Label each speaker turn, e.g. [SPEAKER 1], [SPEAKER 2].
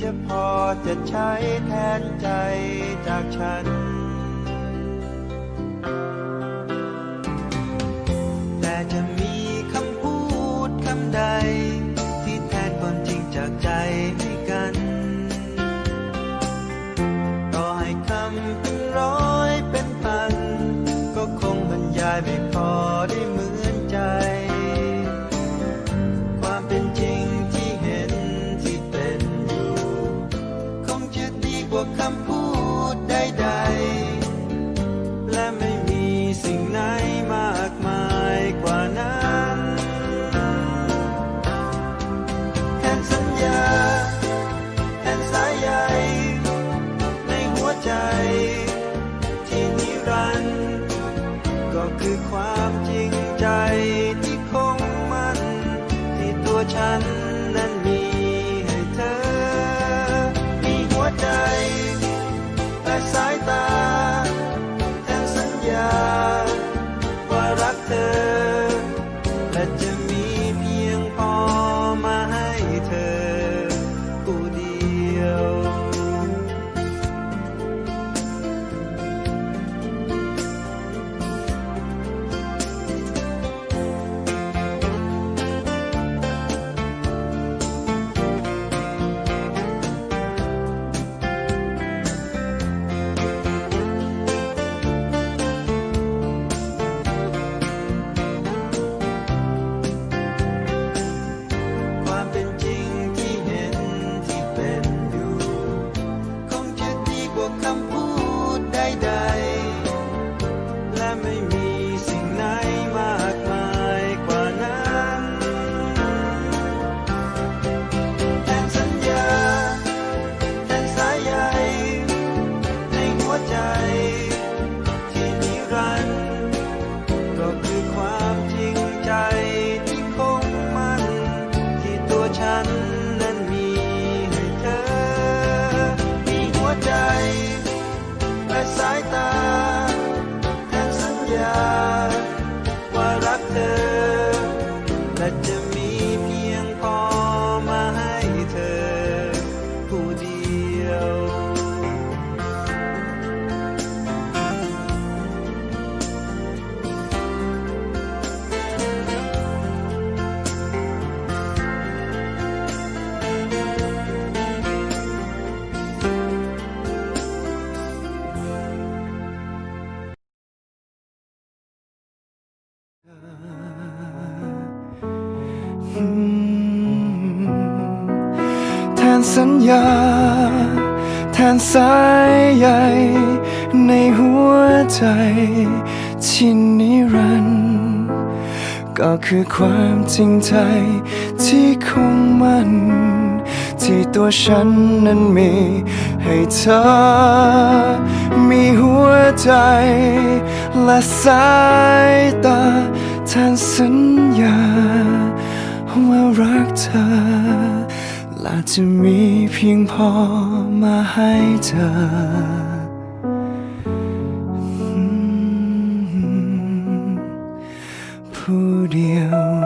[SPEAKER 1] จะพอจะใช้แทนใจจากฉัน แต่จะมีคำพูดคำใด ที่แทนความจริงจากใจให้กันต่อให้คำเป็นร้อยเป็นพัน ก็คงบรรยายไม่พอได้ กว่าคำพูดใดๆ และไม่มีสิ่งไหนมากมายกว่านั้นแทนสัญญาแทนสายใยในหัวใจ ที่นิรันดร์ก็คือความจริงใจที่คงมันที่ตัวฉัน ใดๆและไม่มี สัญญา แทนสายใยในหัวใจที่นิรันดร์ก็คือความจริงใจที่คงมันที่ตัวฉันนั้นมีให้เธอ มีหัวใจ และสายตาแทนสัญญาว่ารักเธอ และจะมีเพียงพอมาให้เธอ
[SPEAKER 2] ผู้เดียว